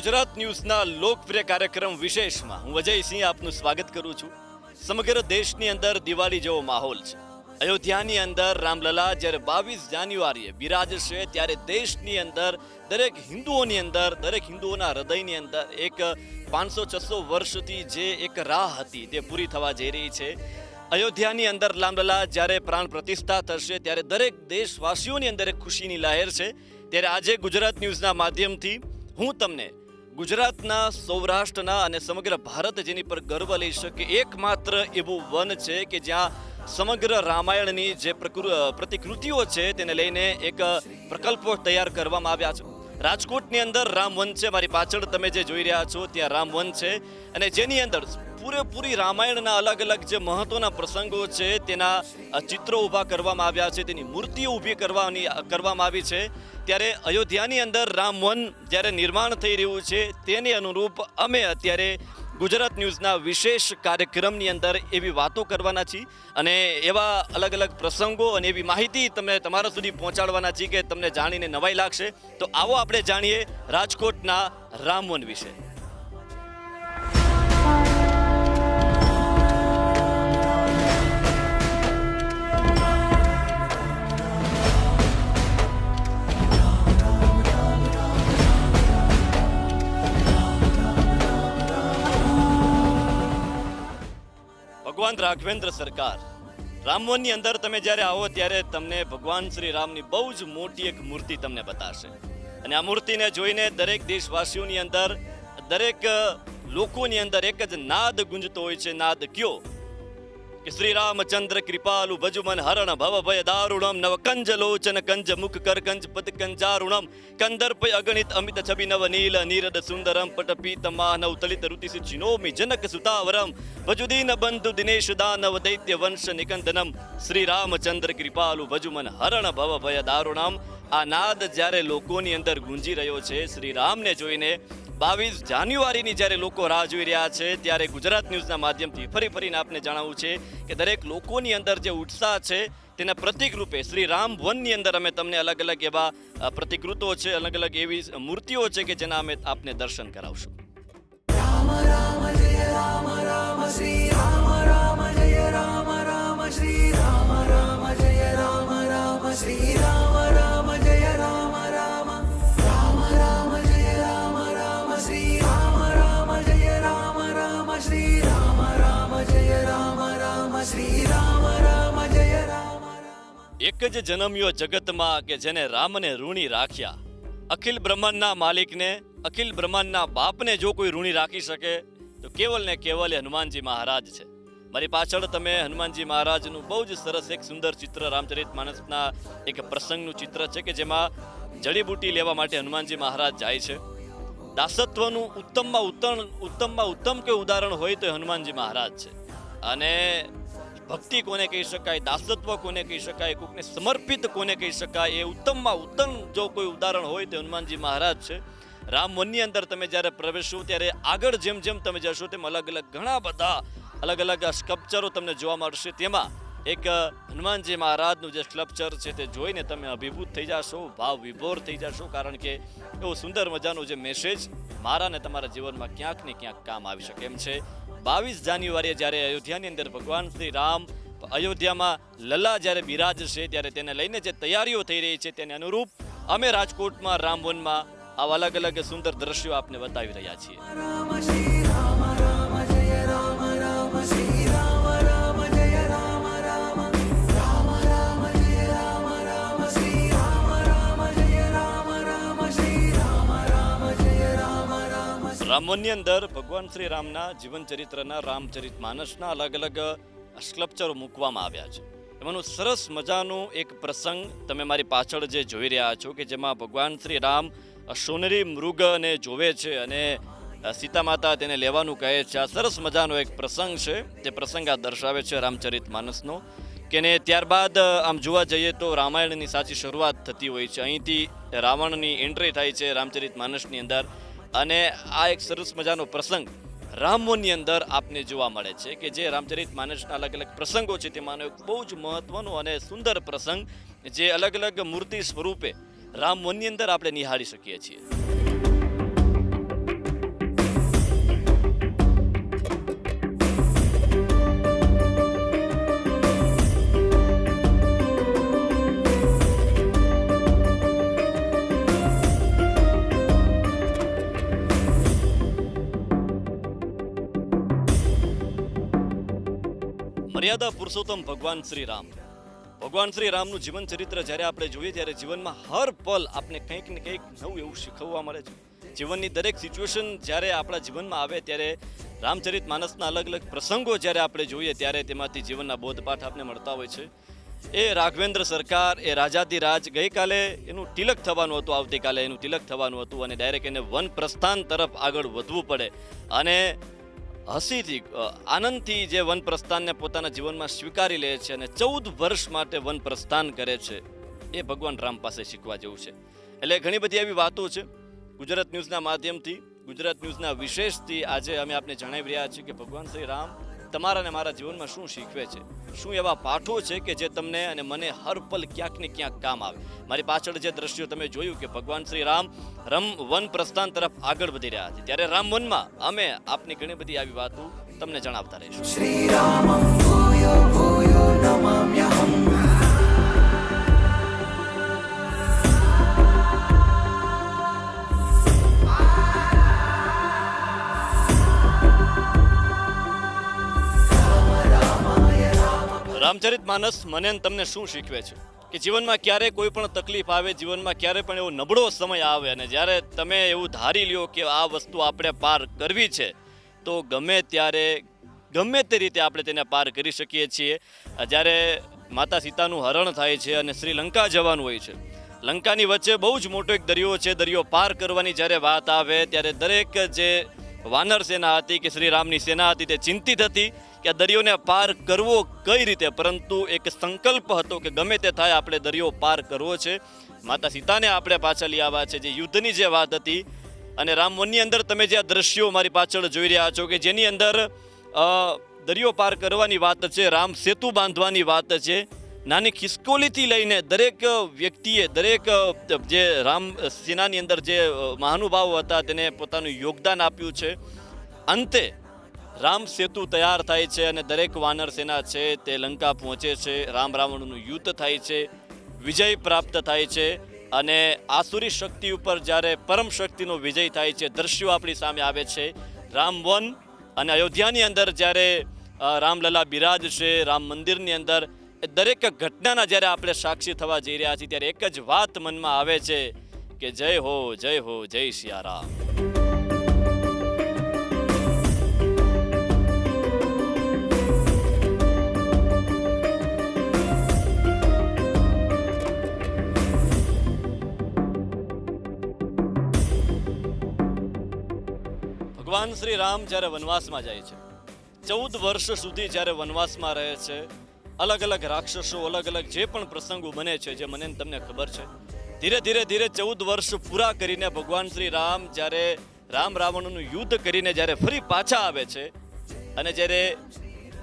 ગુજરાત ન્યૂઝના લોકપ્રિય કાર્યક્રમ વિશેષમાં હું અજયસિંહ આપનું સ્વાગત કરું છું. સમગ્ર દેશની અંદર દિવાળી જેવો માહોલ છે. અયોધ્યાની અંદર રામલલા જ્યારે બાવીસ જાન્યુઆરીએ બિરાજશે ત્યારે દેશની અંદર દરેક હિન્દુઓની અંદર, દરેક હિન્દુઓના હૃદયની અંદર એક પાંચસો છસો વર્ષથી જે એક રાહ હતી તે પૂરી થવા જઈ રહી છે. અયોધ્યાની અંદર રામલલા જ્યારે પ્રાણ પ્રતિષ્ઠા થશે ત્યારે દરેક દેશવાસીઓની અંદર એક ખુશીની લહેર છે. ત્યારે આજે ગુજરાત ન્યૂઝના માધ્યમથી હું તમને ગુજરાતના, સૌરાષ્ટ્રના અને સમગ્ર ભારત જેની પર ગર્વ લઈ શકે, એકમાત્ર એવું વન છે કે જ્યાં સમગ્ર રામાયણની જે પ્રતિકૃતિઓ છે તેને લઈને એક પ્રકલ્પો તૈયાર કરવામાં આવ્યા છે. રાજકોટની અંદર રામવન છે, મારી પાછળ તમે જે જોઈ રહ્યા છો, ત્યાં રામવન છે અને જેની અંદર પૂરેપૂરી રામાયણના અલગ અલગ જે મહત્વના પ્રસંગો છે, તેના ચિત્રો ઊભા કરવામાં આવ્યા છે, તેની મૂર્તિઓ ઊભી કરવાની કરવામાં આવી છે. ત્યારે અયોધ્યાની અંદર રામવન જ્યારે નિર્માણ થઈ રહ્યું છે, તેને અનુરૂપ અમે અત્યારે ગુજરાત ન્યૂઝના વિશેષ કાર્યક્રમની અંદર એવી વાતો કરવાના છીએ અને એવા અલગ અલગ પ્રસંગો અને એવી માહિતી તમને તમારા સુધી પહોંચાડવાના છીએ કે તમને જાણીને નવાઈ લાગશે. તો આવો આપણે જાણીએ રાજકોટના રામવન વિશે. ભગવાન રાઘવેન્દ્ર સરકાર. રામવનની અંદર તમે જ્યારે આવો ત્યારે તમને ભગવાન શ્રી રામની બહુ જ મોટી એક મૂર્તિ તમને બતાશે. અને આ મૂર્તિને જોઈને દરેક દેશવાસીઓની અંદર, દરેક લોકોની અંદર એક જ નાદ ગુંજતો હોય છે, નાદ કયો? કે શ્રી રામચંદ્ર કૃપાલુ ભજુમન હરણ ભવ ભય દારુણમ નવ કંજ લોચન કંજ મુખ કર કંજ પદ કંજારૂણમ કંદર્પ અગણિત અમિત છબી નવ નીલ નીરદ સુંદરમ પટ પીત માનવ તલિત રુતિસી ચિનોમી જનક સુતાવરમ ભજુદીન બંધુ દિનેશ દાનવ દૈત્ય વંશ નિકંદનમ શ્રી રામચંદ્ર કૃપાલુ ભજુમન હરણ ભવ ભય દારૂણમ, આ નાદ જ્યારે લોકોની અંદર ગુંજી રહ્યો છે શ્રી રામને જોઈને બાવીસ જાન્યુઆરીની જ્યારે લોકો રાહ જોઈ રહ્યા છે ત્યારે ગુજરાત ન્યૂઝના માધ્યમથી ફરી ફરીને આપને જણાવવું છે કે દરેક લોકોની અંદર જે ઉત્સાહ છે તેના પ્રતિક રૂપે શ્રી રામ વનની અંદર અમે તમને અલગ અલગ એવા પ્રતિકૃતો છે અલગ અલગ એવી મૂર્તિઓ છે કે જેના અમે આપને દર્શન કરાવશું એક જ જન્મ્યો જગતમાં કે જેને રામને ઋણી રાખ્યા. અખિલ બ્રહ્માંડના માલિકને, અખિલ બ્રહ્માંડના બાપને જો કોઈ ઋણી રાખી શકે, તો કેવલ ને કેવલ એ હનુમાનજી મહારાજ છે. મારી પાછળ તમે હનુમાનજી મહારાજનું બહુ જ સરસ એક સુંદર ચિત્ર, રામચરિત માનસના એક પ્રસંગનું ચિત્ર છે કે જેમાં જડીબુટી લેવા માટે હનુમાનજી મહારાજ જાય છે. દાસત્વનું ઉત્તમમાં ઉત્તમ ઉત્તમમાં ઉત્તમ કે ઉદાહરણ હોય તો હનુમાનજી મહારાજ છે. અને ભક્તિ કોને કહી શકાય, દાસત્વ કોને કહી શકાય, કોકને સમર્પિત કોને કહી શકાય, એ ઉત્તમમાં ઉત્તમ જો કોઈ ઉદાહરણ હોય તો હનુમાનજી મહારાજ છે. રામ વનની અંદર તમે જ્યારે પ્રવેશો ત્યારે આગળ જેમ જેમ તમે જશો તેમ અલગ અલગ ઘણા બધા અલગ અલગ સ્કલ્પચરો તમને જોવા મળશે. તેમાં એક હનુમાનજી મહારાજનું જે સ્કલ્પચર છે તે જોઈને તમે અભિભૂત થઈ જશો, ભાવ વિભોર થઈ જશો, કારણ કે એવો સુંદર મજાનો જે મેસેજ મારા ને તમારા જીવનમાં ક્યાંક ને ક્યાંક કામ આવી શકે એમ છે. બાવીસ જાન્યુઆરીએ જ્યારે અયોધ્યાની અંદર ભગવાન શ્રી રામ અયોધ્યામાં લલ્લા જ્યારે બિરાજશે ત્યારે તેને લઈને જે તૈયારીઓ થઈ રહી છે તેને અનુરૂપ અમે રાજકોટમાં, રામવનમાં આવા અલગ અલગ સુંદર દ્રશ્યો આપને બતાવી રહ્યા છીએ. રામવનની અંદર ભગવાન શ્રી રામના જીવન ચરિત્રના રામચરિત માનસના અલગ અલગ સ્કલ્પચરો મૂકવામાં આવ્યા છે. એમાંનું સરસ મજાનું એક પ્રસંગ તમે મારી પાછળ જે જોઈ રહ્યા છો કે જેમાં ભગવાન શ્રી રામ સોનેરી મૃગને જોવે છે અને સીતા માતા તેને લેવાનું કહે છે. આ સરસ મજાનો એક પ્રસંગ છે. તે પ્રસંગ આ દર્શાવે છે રામચરિત માનસનો કે ને ત્યારબાદ આમ જોવા જઈએ તો રામાયણની સાચી શરૂઆત થતી હોય છે. અહીંથી રાવણની એન્ટ્રી થાય છે રામચરિત માનસની અંદર. અને આ એક સરસ મજાનો પ્રસંગ રામોની અંદર આપને જોવા મળે છે કે જે રામચરિત માનસના અલગ અલગ પ્રસંગો છે તેમાંનો એક બહુ જ મહત્વનો અને સુંદર પ્રસંગ જે અલગ અલગ મૂર્તિ સ્વરૂપે રામવનની અંદર આપણે નિહાળી શકીએ છીએ. મર્યાદા પુરુષોત્તમ ભગવાન શ્રી રામ ભગવાન શ્રી રામનું જીવન ચરિત્ર જ્યારે આપણે જોઈએ ત્યારે જીવનમાં હર પલ આપણે કંઈક ને કંઈક નવું એવું શીખવવા મળે છે. જીવનની દરેક સિચ્યુએશન જ્યારે આપણા જીવનમાં આવે ત્યારે રામચરિત માનસના અલગ અલગ પ્રસંગો જ્યારે આપણે જોઈએ ત્યારે તેમાંથી જીવનના બોધપાઠ આપણે મળતા હોય છે. એ રાઘવેન્દ્ર સરકાર, એ રાજાધિરાજ ગઈકાલે એનું તિલક થવાનું હતું, આવતીકાલે એનું તિલક થવાનું હતું અને ડાયરેક્ટ એને વન પ્રસ્થાન તરફ આગળ વધવું પડે. અને હસીથી આનંદથી જે વન પ્રસ્થાનને પોતાના જીવનમાં સ્વીકારી લે છે અને ચૌદ વર્ષ માટે વન પ્રસ્થાન કરે છે, એ ભગવાન રામ પાસે શીખવા જેવું છે. એટલે ઘણી બધી એવી વાતો છે. ગુજરાત ન્યૂઝના માધ્યમથી, ગુજરાત ન્યૂઝના વિશેષથી આજે અમે આપને જણાવી રહ્યા છીએ કે ભગવાન શ્રી રામ તમારા અને મારા જીવનમાં શું શીખવે છે? શું એવા પાઠો છે કે જે તમને અને મને હર પલ ક્યાંક ને ક્યાંક કામ આવે? મારી પાછળ જે દ્રશ્યો તમે જોયું કે ભગવાન શ્રી રામ રમ વન પ્રસ્થાન તરફ આગળ વધી રહ્યા છે. ત્યારે રામ વનમાં અમે આપની ઘણી બધી આવી વાતો તમને જણાવતા રહીશું. શ્રી રામ રામચરિત માનસ મને તમને શું શીખવે છે? કે જીવનમાં ક્યારે કોઈ પણ તકલીફ આવે, જીવનમાં ક્યારે પણ એવો નબળો સમય આવે અને જ્યારે તમે એવું ધારી લ્યો કે આ વસ્તુ આપણે પાર કરવી છે, તો ગમે ત્યારે, ગમે તે રીતે આપણે તેને પાર કરી શકીએ છીએ. જ્યારે માતા સીતાનું હરણ થાય છે અને શ્રીલંકા જવાનું હોય છે, લંકાની વચ્ચે બહુ જ મોટો એક દરિયો છે, દરિયો પાર કરવાની જ્યારે વાત આવે, ત્યારે દરેક જે વાનર સેના હતી કે શ્રી રામની સેના હતી તે ચિંતિત હતી કે આ દરિયોને પાર કરવો કઈ રીતે? પરંતુ એક સંકલ્પ હતો કે ગમે તે થાય આપણે દરિયો પાર કરવો છે. માતા સીતાને આપણે પાછળ લઈ આવ્યા છે. જે યુદ્ધની જે વાત હતી અને રામ વનની અંદર તમે જે આ દ્રશ્યો મારી પાછળ જોઈ રહ્યા છો કે જેની અંદર દરિયો પાર કરવાની વાત છે, રામ સેતુ બાંધવાની વાત છે. નાની ખિસકોલીથી લઈને દરેક વ્યક્તિએ, દરેક જે રામ સેનાની અંદર જે મહાનુભાવો હતા તેને પોતાનું યોગદાન આપ્યું છે. અંતે રામ સેતુ તૈયાર થાય છે અને દરેક વાનર સેના છે તે લંકા પહોંચે છે. રામ રાવણનું યુદ્ધ થાય છે, વિજય પ્રાપ્ત થાય છે અને આસુરી શક્તિ ઉપર જ્યારે પરમ શક્તિનો વિજય થાય છે, દ્રશ્યો આપણી સામે આવે છે. રામ વન અને અયોધ્યાની અંદર જ્યારે રામલલા બિરાજ છે રામ મંદિરની અંદર દરેક ઘટનાના જ્યારે આપણે સાક્ષી થવા જઈ રહ્યા છીએ, ત્યારે એક જ વાત મનમાં આવે છે કે જય હો જય હો, જય સિયારામ. ભગવાન શ્રી રામ જ્યારે વનવાસમાં જાય છે, ચૌદ વર્ષ સુધી જ્યારે વનવાસમાં રહે છે અલગ અલગ રાક્ષસો, અલગ અલગ જે પણ પ્રસંગો બને છે, જે મને તમને ખબર છે. ધીરે ધીરે ધીરે ચૌદ વર્ષ પૂરા કરીને ભગવાન શ્રી રામ જ્યારે રામ રાવણનું યુદ્ધ કરીને જ્યારે ફરી પાછા આવે છે અને જ્યારે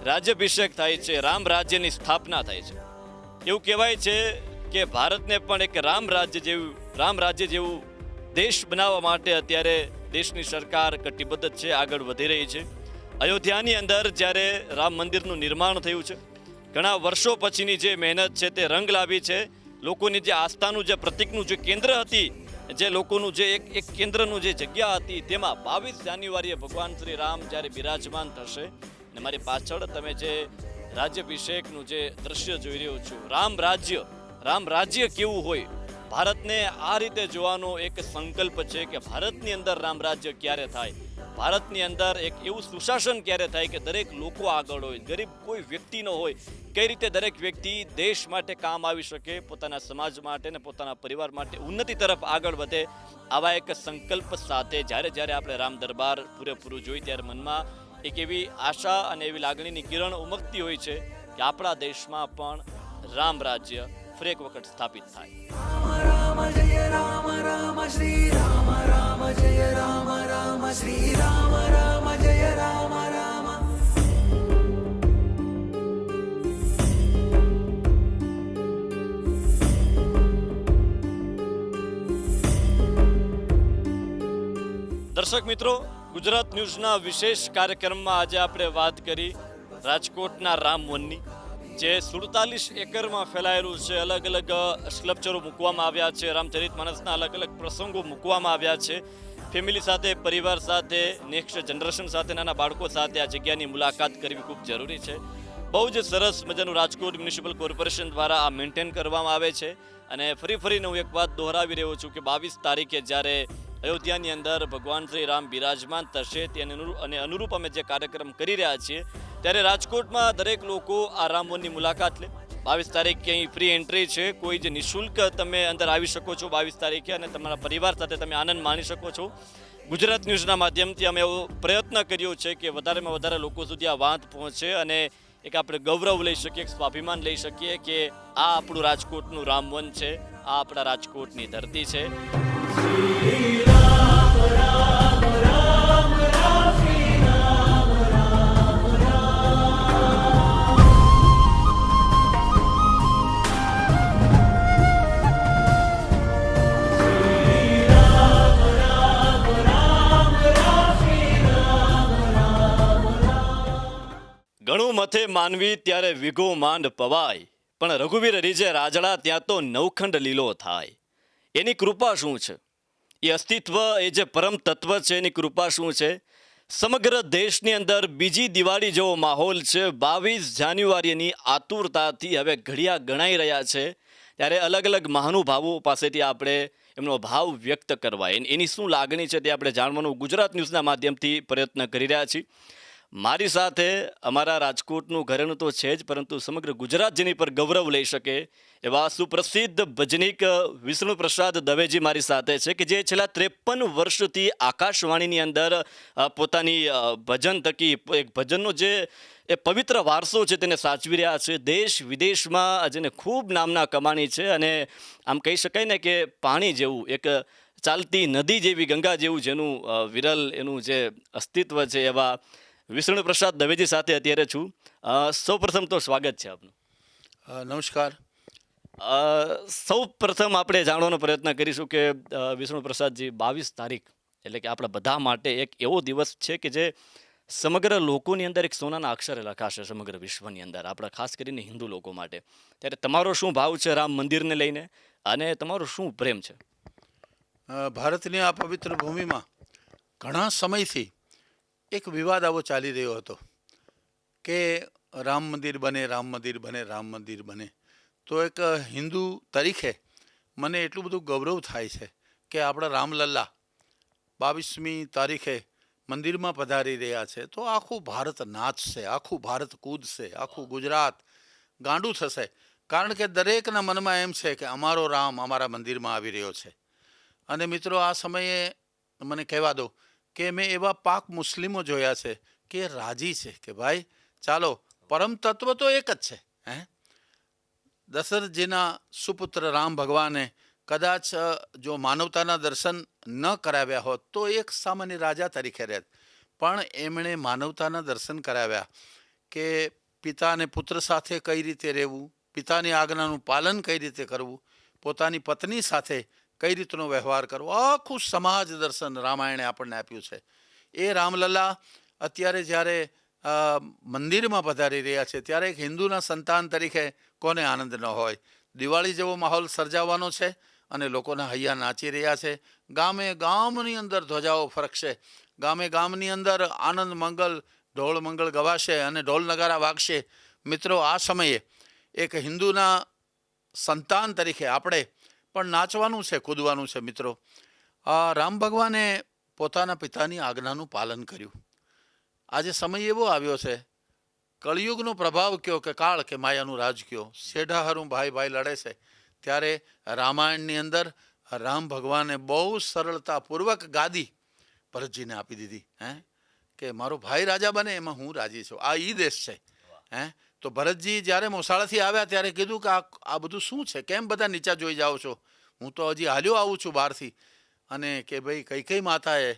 રાજ્યાભિષેક થાય છે, રામ રાજ્યની સ્થાપના થાય છે. એવું કહેવાય છે કે ભારતને પણ એક રામ રાજ્ય જેવું, રામ રાજ્ય જેવું દેશ બનાવવા માટે અત્યારે દેશની સરકાર કટિબદ્ધ છે, આગળ વધી રહી છે. અયોધ્યાની અંદર જ્યારે રામ મંદિરનું નિર્માણ થયું છે ઘણા વર્ષો પછીની જે મહેનત છે તે રંગ લાવી છે. લોકોની જે આસ્થાનું જે પ્રતિકનું જે કેન્દ્ર હતી, જે લોકોનું જે એક એક કેન્દ્રનું જે જગ્યા હતી, તેમાં બાવીસ જાન્યુઆરીએ ભગવાન શ્રી રામ જ્યારે બિરાજમાન થશે અને મારી પાછળ તમે જે રાજ્યાભિષેકનું જે દ્રશ્ય જોઈ રહ્યો છો, રામ રાજ્ય રામ રાજ્ય કેવું હોય? ભારતને આ રીતે જોવાનો એક સંકલ્પ છે કે ભારતની અંદર રામ રાજ્ય ક્યારે થાય? ભારતની અંદર એક એવું સુશાસન ક્યારે થાય કે દરેક લોકો આગળ હોય, ગરીબ કોઈ વ્યક્તિ ન હોય, કઈ રીતે દરેક વ્યક્તિ દેશ માટે કામ આવી શકે, પોતાના સમાજ માટે ને પોતાના પરિવાર માટે, ઉન્નતિ તરફ આગળ વધે, આવા એક સંકલ્પ સાથે જ્યારે જ્યારે આપણે રામ દરબાર પૂરેપૂરું જોઈ ત્યારે મનમાં એક એવી આશા અને એવી લાગણીની કિરણ ઉમકતી હોય છે કે આપણા દેશમાં પણ રામ રાજ્ય ફરી વખત સ્થાપિત થાય. રામ જય રામ રામ રામ રામ, જય રામ રામ. શ્રી રામ રામ જય રામ રામ દર્શક મિત્રો, ગુજરાત ન્યૂઝના વિશેષ કાર્યક્રમમાં આજે આપણે વાત કરી રાજકોટના રામવનની જે સુડતાલીસ એકરમાં ફેલાયેલું છે. અલગ અલગ સ્કલ્પચરો મૂકવામાં આવ્યા છે. રામચરિત માનસના અલગ અલગ પ્રસંગો મૂકવામાં આવ્યા છે. ફેમિલી સાથે, પરિવાર સાથે નેક્સ્ટ જનરેશન સાથે, નાના બાળકો સાથે આ જગ્યાની મુલાકાત કરવી ખૂબ જરૂરી છે. બહુ જ સરસ મજાનું રાજકોટ મ્યુનિસિપલ કોર્પોરેશન દ્વારા આ મેન્ટેન કરવામાં આવે છે. અને ફરી ફરીને હું એક વાત દોહરાવી રહ્યો છું કે બાવીસ તારીખે જ્યારે અયોધ્યાની અંદર ભગવાન શ્રી રામ બિરાજમાન થશે તેને અને અનુરૂપ અમે જે કાર્યક્રમ કરી રહ્યા છીએ, ત્યારે રાજકોટમાં દરેક લોકો આ રામવનની મુલાકાત લે. બાવીસ તારીખે અહીં ફ્રી એન્ટ્રી છે. કોઈ જ નિઃશુલ્ક તમે અંદર આવી શકો છો બાવીસ તારીખે અને તમારા પરિવાર સાથે તમે આનંદ માણી શકો છો. ગુજરાત ન્યૂઝના માધ્યમથી અમે એવો પ્રયત્ન કર્યો છે કે વધારેમાં વધારે લોકો સુધી આ વાત પહોંચે અને એક આપણે ગૌરવ લઈ શકીએ, એક સ્વાભિમાન લઈ શકીએ કે આ આપણું રાજકોટનું રામવન છે, આ આપણા રાજકોટની ધરતી છે. ઘણું મથે માનવી ત્યારે વિઘો માંડ પવાય. પણ રઘુવીર રીજે રાજડા ત્યાં તો નવખંડ લીલો થાય. એની કૃપા શું છે? એ અસ્તિત્વ, એ જે પરમ તત્વ છે, એની કૃપા શું છે? સમગ્ર દેશની અંદર બીજી દિવાળી જેવો માહોલ છે. બાવીસ જાન્યુઆરીની આતુરતાથી હવે ઘડિયા ગણાઈ રહ્યા છે. ત્યારે અલગ અલગ મહાનુભાવો પાસેથી આપણે એમનો ભાવ વ્યક્ત કરવા. એની શું લાગણી છે તે આપણે જાણવાનું ગુજરાત ન્યૂઝના માધ્યમથી પ્રયત્ન કરી રહ્યા છીએ. મારી સાથે અમારા રાજકોટનું ઘરેણું તો છે જ, પરંતુ સમગ્ર ગુજરાત જેની પર ગૌરવ લઈ શકે એવા સુપ્રસિદ્ધ ભજનીક વિષ્ણુ પ્રસાદ દવેજી મારી સાથે છે કે જે છેલ્લા ત્રેપન વર્ષથી આકાશવાણીની અંદર પોતાની ભજન થકી એક ભજનનો જે, એ પવિત્ર વારસો છે તેને સાચવી રહ્યા છે. દેશ વિદેશમાં જેને ખૂબ નામના કમાણી છે અને આમ કહી શકાય ને કે પાણી જેવું, એક ચાલતી નદી જેવી, ગંગા જેવું, જેનું વિરલ એનું જે અસ્તિત્વ છે એવા વિષ્ણુ પ્રસાદ દવેજી સાથે અત્યારે છું. સૌપ્રથમ તો સ્વાગત છે આપનું. નમસ્કાર. સૌ પ્રથમ આપણે જાણવાનો પ્રયત્ન કરીશું કે વિષ્ણુ પ્રસાદજી બાવીસ તારીખ એટલે કે આપણા બધા માટે એક એવો દિવસ છે કે જે સમગ્ર લોકોની અંદર એક સોનાના અક્ષરે લખાશે સમગ્ર વિશ્વની અંદર આપણા ખાસ કરીને હિન્દુ લોકો માટે. ત્યારે તમારો શું ભાવ છે રામ મંદિરને લઈને અને તમારો શું પ્રેમ છે? ભારતની આ પવિત્ર ભૂમિમાં ઘણા સમયથી એક વિવાદ આવો ચાલી રહ્યો હતો કે રામ મંદિર બને, રામ મંદિર બને, રામ મંદિર બને. તો એક હિન્દુ તરીકે મને એટલું બધું ગૌરવ થાય છે કે આપણા રામલલ્લા બાવીસમી તારીખે મંદિરમાં પધારી રહ્યા છે. તો આખું ભારત નાચશે, આખું ભારત કૂદશે, આખું ગુજરાત ગાંડું થશે. કારણ કે દરેકના મનમાં એમ છે કે અમારો રામ અમારા મંદિરમાં આવી રહ્યો છે. અને મિત્રો, આ સમયે મને કહેવા દો કે મેં એવા પાક મુસ્લિમો જોયા છે કે રાજી છે કે ભાઈ, ચાલો પરમ તત્વ તો એક જ છે, હે? દશરથજીના સુપુત્ર રામ ભગવાને કદાચ જો માનવતાના દર્શન ન કરાવ્યા હોત, તો એક સામાન્ય રાજા તરીકે રહેત. પણ એમણે માનવતાના દર્શન કરાવ્યા કે પિતા અને પુત્ર સાથે કઈ રીતે રહેવું, પિતાની આજ્ઞાનું પાલન કઈ રીતે કરવું, પોતાની પત્ની સાથે કઈ રીતનો વ્યવહાર કરવો? આખું સમાજ દર્શન રામાયણે આપણને આપ્યું છે. એ રામલલ્લા અત્યારે જ્યારે મંદિરમાં પધારી રહ્યા છે, ત્યારે એક હિન્દુના સંતાન તરીકે કોને આનંદ ન હોય? દિવાળી જેવો માહોલ સર્જાવાનો છે અને લોકોના હૈયા નાચી રહ્યા છે. ગામે ગામની અંદર ધ્વજાઓ ફરકશે. ગામે ગામની અંદર આનંદ, મંગલ ઢોળ મંગળ ગવાશે અને ઢોલ નગારા વાગશે. મિત્રો, આ સમયે એક હિન્દુના સંતાન તરીકે આપણે પણ નાચવાનું છે, કૂદવાનું છે મિત્રો. આ રામ ભગવાને પોતાના પિતાની આજ્ઞાનું પાલન કર્યું. આજે સમય એવો આવ્યો છે, કળિયુગનો પ્રભાવ કયો કે કાળ કે માયાનું રાજ કયો? શેઢાહારું ભાઈ ભાઈ લડે છે. ત્યારે રામાયણની અંદર રામ ભગવાને બહુ સરળતાપૂર્વક ગાદી ભરતજીને આપી દીધી, હે? કે મારો ભાઈ રાજા બને, એમાં હું રાજી છું. આ ઈ દેશ છે, હે? તો ભરતજી જ્યારે મોસાળાથી આવ્યા ત્યારે કીધું કે આ આ બધું શું છે? કેમ બધા નીચા જોઈ જાઓ છો? હું તો હજી હાલ્યો આવું છું બહારથી. અને કે ભાઈ કઈ કઈ માતાએ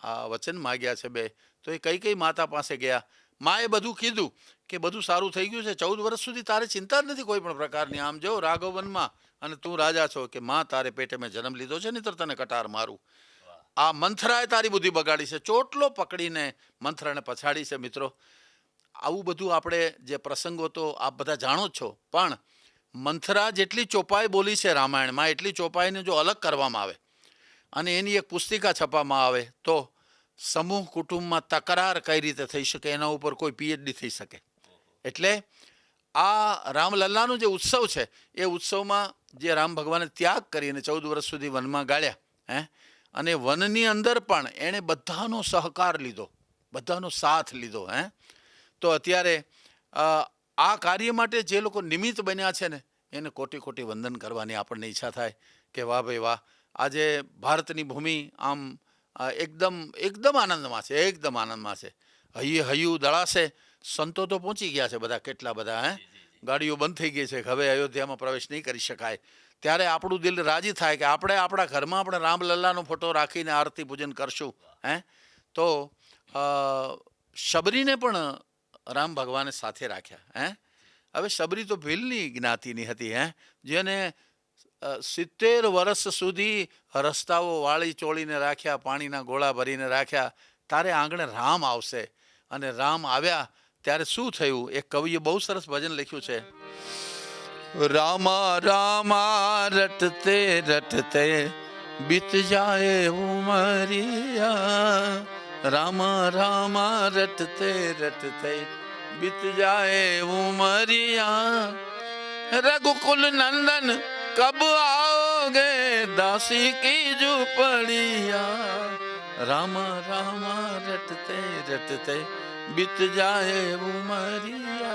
આ વચન માગ્યા છે બે? તો એ કઈ કઈ માતા પાસે ગયા? માએ બધું કીધું કે બધું સારું થઈ ગયું છે. ચૌદ વર્ષ સુધી તારે ચિંતા જ નથી કોઈ પણ પ્રકારની. આમ જો રાઘવનમાં અને તું રાજા છો કે માં તારે પેટે મેં જન્મ લીધો છે નહીં તને કટાર મારું. આ મંથરાએ તારી બુદ્ધિ બગાડી છે. ચોટલો પકડીને મંથરાને પછાડી છે મિત્રો. આવું બધું આપણે જે પ્રસંગો તો આપ બધા જાણો જ છો. પણ મંથરા જેટલી ચોપાઈ બોલી છે રામાયણમાં, એટલી ચોપાઈને જો અલગ કરવામાં આવે અને એની એક પુસ્તિકા છપવામાં આવે તો સમૂહ કુટુંબમાં તકરાર કઈ રીતે થઈ શકે, એના ઉપર કોઈ પીએચડી થઈ શકે. એટલે આ રામલલ્લાનો જે ઉત્સવ છે, એ ઉત્સવમાં જે રામ ભગવાને ત્યાગ કરીને ચૌદ વર્ષ સુધી વનમાં ગાળ્યા, હે? અને વનની અંદર પણ એણે બધાનો સહકાર લીધો, બધાનો સાથ લીધો, હે? તો અત્યારે આ કાર્ય માટે જે લોકો નિમિત્ત બન્યા છે ને એને કોટી કોટી વંદન કરવાની આપણને ઈચ્છા થાય કે વાહ ભાઈ વાહ આજે ભારતની ભૂમિ આમ એકદમ એકદમ આનંદમાં છે એકદમ આનંદમાં છે. હૈયે હૈયું દળાશે સંતો તો પહોંચી ગયા છે બધા કેટલા બધા હે? ગાડીઓ બંધ થઈ ગઈ છે કે હવે અયોધ્યામાં પ્રવેશ નહીં કરી શકાય. ત્યારે આપણું દિલ રાજી થાય કે આપણે આપણા ઘરમાં આપણે રામલલ્લાનો ફોટો રાખીને આરતી પૂજન કરશું હે? તો શબરીને પણ રામ ભગવાને સાથે રાખ્યા, હે? હવે શબરી તો ભીલની જ્ઞાતિની હતી, હે? જેને સિત્તેર વર્ષ સુધી રસ્તાઓ વાળી ચોળીને રાખ્યા, પાણીના ગોળા ભરીને રાખ્યા, તારે આંગણે રામ આવશે. અને રામ આવ્યા ત્યારે શું થયું? એ કવિએ બહુ સરસ ભજન લખ્યું છે. રામા રામા, રટતે રટતે, બીત જાય ઉમરિયા. રામા રામા, રટતે રટતે બીત જાય ઉમરિયા रघुकुल नंदन कब आओगे दासी की झूपड़िया राम राम रटते रटते बीत जाए उमरिया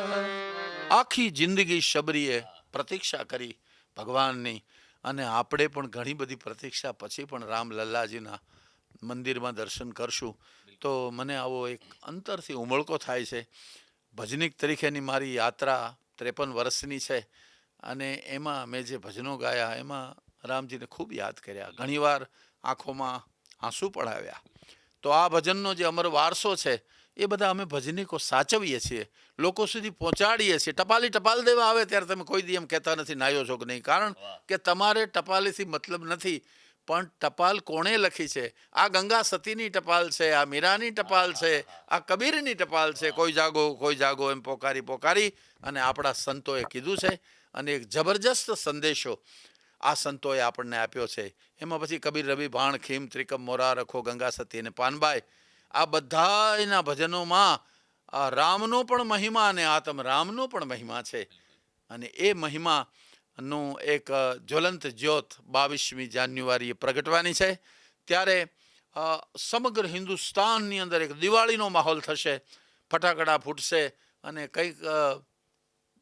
આખી જિંદગી શબરીએ પ્રતીક્ષા કરી ભગવાનની અને આપણે પણ ઘણી બધી પ્રતીક્ષા પછી પણ રામ લલ્લાજીના મંદિરમાં દર્શન કરશું તો મને આવો એક અંતરથી ઉમળકો થાય છે ભજનિક તરીકેની મારી યાત્રા ત્રેપન વર્ષની છે અને એમાં મેં જે ભજનો ગાયા એમાં રામજીને ખૂબ યાદ કર્યા. ઘણીવાર આંખોમાં આંસુ પણ આવ્યા તો આ ભજનનો જે અમર વારસો છે, એ બધા અમે ભજનીકો સાચવીએ છીએ. લોકો સુધી પહોંચાડીએ છીએ. ટપાલી ટપાલ દેવા આવે ત્યારે તમે કોઈ દી એમ કહેતા નથી, નાયો છો કે નહીં. કારણ કે તમારે ટપાલીથી મતલબ નથી. પણ ટપાલ કોણે લખી છે? આ ગંગા સતીની ટપાલ છે, આ મીરાની ટપાલ છે, આ કબીરની ટપાલ છે. કોઈ જાગો કોઈ જાગો, એમ પોકારી પોકારી અને આપણા સંતોએ કીધું છે અને એક જબરજસ્ત સંદેશો આ સંતોએ આપણને આપ્યો છે. એમાં પછી કબીર, રવિ, ભાણ, ખીમ, ત્રિકમ, મોરા, રખો, ગંગા સતી અને પાનબાઈ આ બધાયના ભજનોમાં આ રામનો પણ મહિમા અને આતમ રામનો પણ મહિમા છે. અને એ મહિમાનું એક જ્વલંત જ્યોત બાવીસમી જાન્યુઆરીએ પ્રગટવાની છે. ત્યારે સમગ્ર હિન્દુસ્તાનની અંદર એક દિવાળીનો માહોલ થશે. ફટાકડા ફૂટશે અને કંઈક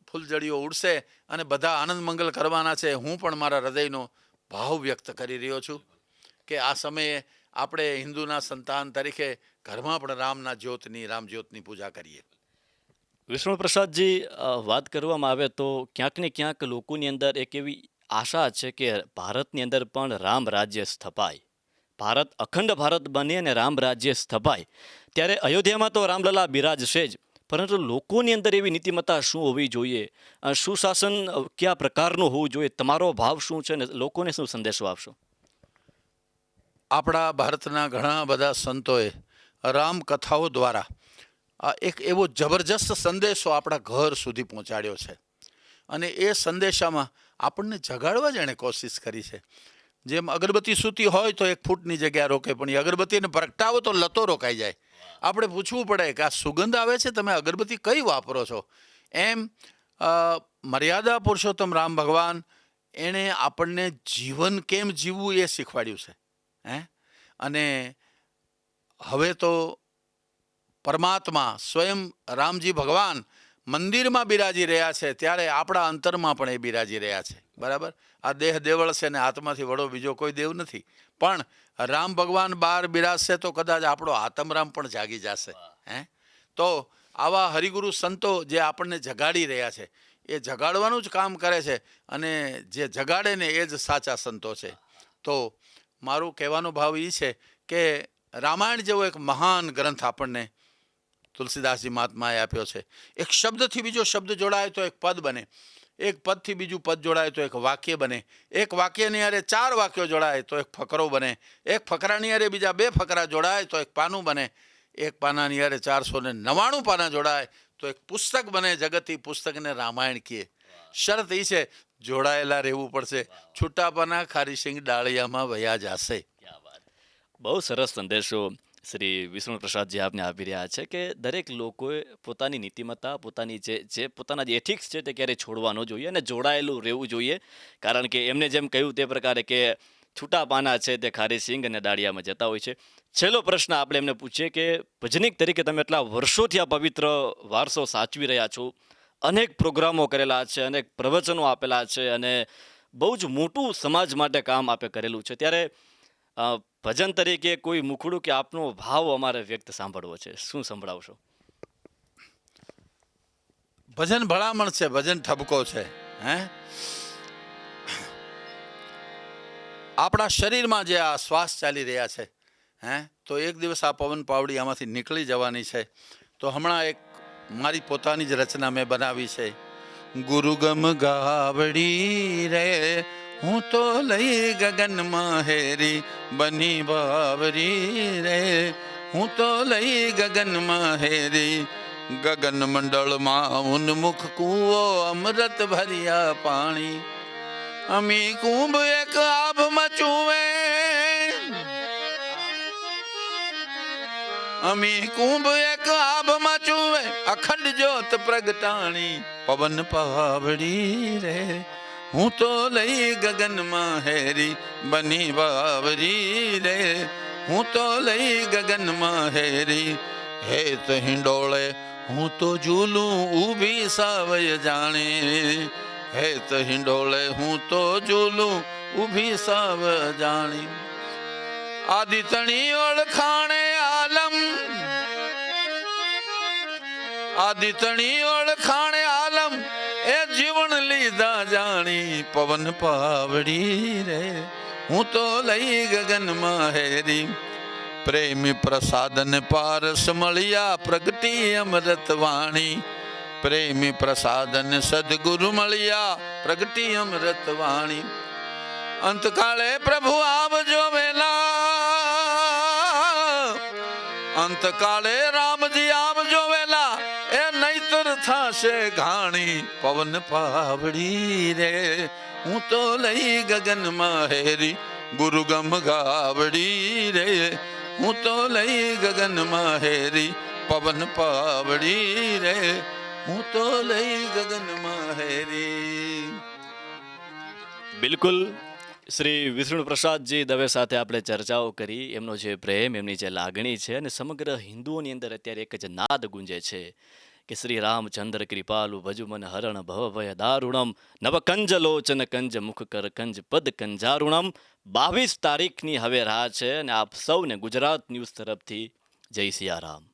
ફૂલજડીઓ ઉડશે અને બધા આનંદ મંગલ કરવાના છે. હું પણ મારા હૃદયનો ભાવ વ્યક્ત કરી રહ્યો છું કે આ સમયે આપણે હિન્દુના સંતાન તરીકે ઘરમાં પણ રામના જ્યોતની રામ જ્યોતની પૂજા કરીએ. વિષ્ણુ પ્રસાદજી વાત કરવામાં આવે તો ક્યાંક ને ક્યાંક લોકોની અંદર એક એવી આશા છે કે ભારતની અંદર પણ રામ રાજ્ય સ્થપાય. ભારત અખંડ ભારત બને અને રામ રાજ્ય સ્થપાય. ત્યારે અયોધ્યામાં તો રામલલા બિરાજશે જ. પરંતુ લોકોની અંદર એવી નીતિમત્તા શું હોવી જોઈએ? સુશાસન કયા પ્રકારનું હોવું જોઈએ? તમારો ભાવ શું છે અને લોકોને શું સંદેશો આપશો? આપણા ભારતના ઘણા બધા સંતોએ રામકથાઓ દ્વારા આ એક એવો જબરજસ્ત સંદેશો આપણા ઘર સુધી પહોંચાડ્યો છે. અને એ સંદેશામાં આપણને જગાડવા જ એણે કોશિશ કરી છે. જેમ અગરબત્તી સૂતી હોય તો એક ફૂટની જગ્યા રોકે, પણ એ અગરબત્તીને પ્રગટાવો તો લતો રોકાઈ જાય. આપણે પૂછવું પડે કે આ સુગંધ આવે છે, તમે અગરબત્તી કઈ વાપરો છો? એમ મર્યાદા પુરુષોત્તમ રામ ભગવાન એણે આપણને જીવન કેમ જીવવું એ શીખવાડ્યું છે. હે? અને હવે તો પરમાત્મા સ્વયં રામજી ભગવાન મંદિરમાં બિરાજી રહ્યા છે ત્યારે આપણા અંતરમાં પણ એ બિરાજી રહ્યા છે. બરાબર? આ દેહ દેવળ છે ને આત્માથી વડો બીજો કોઈ દેવ નથી. પણ રામ ભગવાન બહાર બિરાજશે તો કદાચ આપણો આત્મરામ પણ જાગી જશે. હે? તો આવા હરિગુરુ સંતો જે આપણને જગાડી રહ્યા છે એ જગાડવાનું જ કામ કરે છે અને જે જગાડે ને એ જ સાચા સંતો છે. તો મારું કહેવાનો ભાવ એ છે કે રામાયણ જેવો એક મહાન ગ્રંથ આપણને તુલસીદાસજી મહાત્માએ આપ્યો છે. એક શબ્દથી બીજો શબ્દ જોડાય તો એક પદ બને. એક પદથી બીજું પદ જોડાય તો એક વાક્ય બને. એક વાક્યની હારે ચાર વાક્યો જોડાય તો એક ફકરો બને. એક ફકરાની હારે બીજા બે ફકરા જોડાય તો એક પાનું બને. એક પાનાની હારે ચારસો ને નવ્વાણું પાના જોડાય તો એક પુસ્તક બને. જગતી પુસ્તકને રામાયણ કીએ. શરત એ છે, જોડાયેલા રહેવું પડશે. છૂટા પાના ખારી સિંગ ડાળિયામાં વયા જશે. બહુ સરસ સંદેશો શ્રી વિષ્ણુ પ્રસાદજી આપને આપી રહ્યા છે કે દરેક લોકોએ પોતાની નીતિમત્તા, પોતાની જે જે પોતાના જે એથિક્સ છે તે ક્યારેય છોડવા ન જોઈએ અને જોડાયેલું રહેવું જોઈએ. કારણ કે એમને જેમ કહ્યું તે પ્રકારે કે છૂટા પાના છે તે ખારી સિંગ અને દાડિયામાં જતા હોય છે. છેલ્લો પ્રશ્ન આપણે એમને પૂછીએ કે ભજનિક તરીકે તમે એટલા વર્ષોથી આ પવિત્ર વારસો સાચવી રહ્યા છો? અનેક પ્રોગ્રામો કરેલા છે, અનેક પ્રવચનો આપેલા છે અને બહુ જ મોટું સમાજ માટે કામ આપે કરેલું છે. ત્યારે ભજન તરીકે કોઈ મુખડું કે આપનો ભાવ અમારે વ્યક્ત સાંભળવો છે? શું સંભળાવશો? ભજન ભલામણ છે, ભજન ઠબકો છે, હે? આપણા શરીરમાં જે આ શ્વાસ ચાલી રહ્યા છે, હે? તો એક દિવસ આ પવન પાવડી આમાંથી નીકળી જવાની છે. તો હમણાં એક મારી પોતાની જ રચના મેં બનાવી છે. ગુરુગમ ગાવડી રે હું તો લઈ ગગનમાં હેરી બની બાવરી રે. હું તો લઈ ગગનમાં હેરી ગગન મંડળમાં ઉન્મુખ કૂવો અમૃત ભર્યા પાણી. અમી કુંભ એક આભ મચુવે. અમી કુંભ એક આભ મચુવે. અખંડ જ્યોત પ્રગટાણી, પવન પાવડી રે. હું તો લઈ ગગનમાં હેરી બની બાવરી રે. હું તો લઈ ગગનમાં હેરી હેત હિંડોળે હું તો ઝૂલું ઊભી સાવય જાણે. હેત હિંડોળે હું તો ઝૂલું ઊભી સાવ જાણી. આદિતણી ઓળખાણે આલમ. આદિતણી ઓળખાણે આલમ. એ જીવન લીધા જાણી પવન પાવડી રે. હું તો લઈ ગગનમાં હેરી પ્રેમી પ્રસાદન પારસ મળ્યા પ્રગતિ અમૃત વાણી. પ્રેમી પ્રસાદન સદગુરુ મળ્યા પ્રગતિ અમૃત વાણી. અંતકાળે પ્રભુ આવજો વેલા. અંતકાળે રામજી નહીતર થાશે ઘાણી પવન પાવડી રે. હું તો લઈ ગગનમાં હેરી ગુરુગમ ગાવડી રે. હું તો લઈ ગગનમાં હેરી પવન પાવડી રે. હું તો લઈ ગગનમાં હેરી. બિલકુલ. શ્રી વિષ્ણુ પ્રસાદજી દવે સાથે આપણે ચર્ચાઓ કરી. એમનો જે પ્રેમ, એમની જે લાગણી છે અને સમગ્ર હિન્દુઓની અંદર અત્યારે એક જ નાદ ગુંજે છે. કે શ્રી રામચંદ્ર કૃપાલુ ભજુમન હરણ ભવ ભય દારૂણમ નવ કંજ લોચન કંજ મુખ કર કંજ પદ કંજારુણમ. બાવીસ તારીખની હવે રાહ છે અને આપ સૌને ગુજરાત ન્યૂઝ તરફથી જય સિયારામ.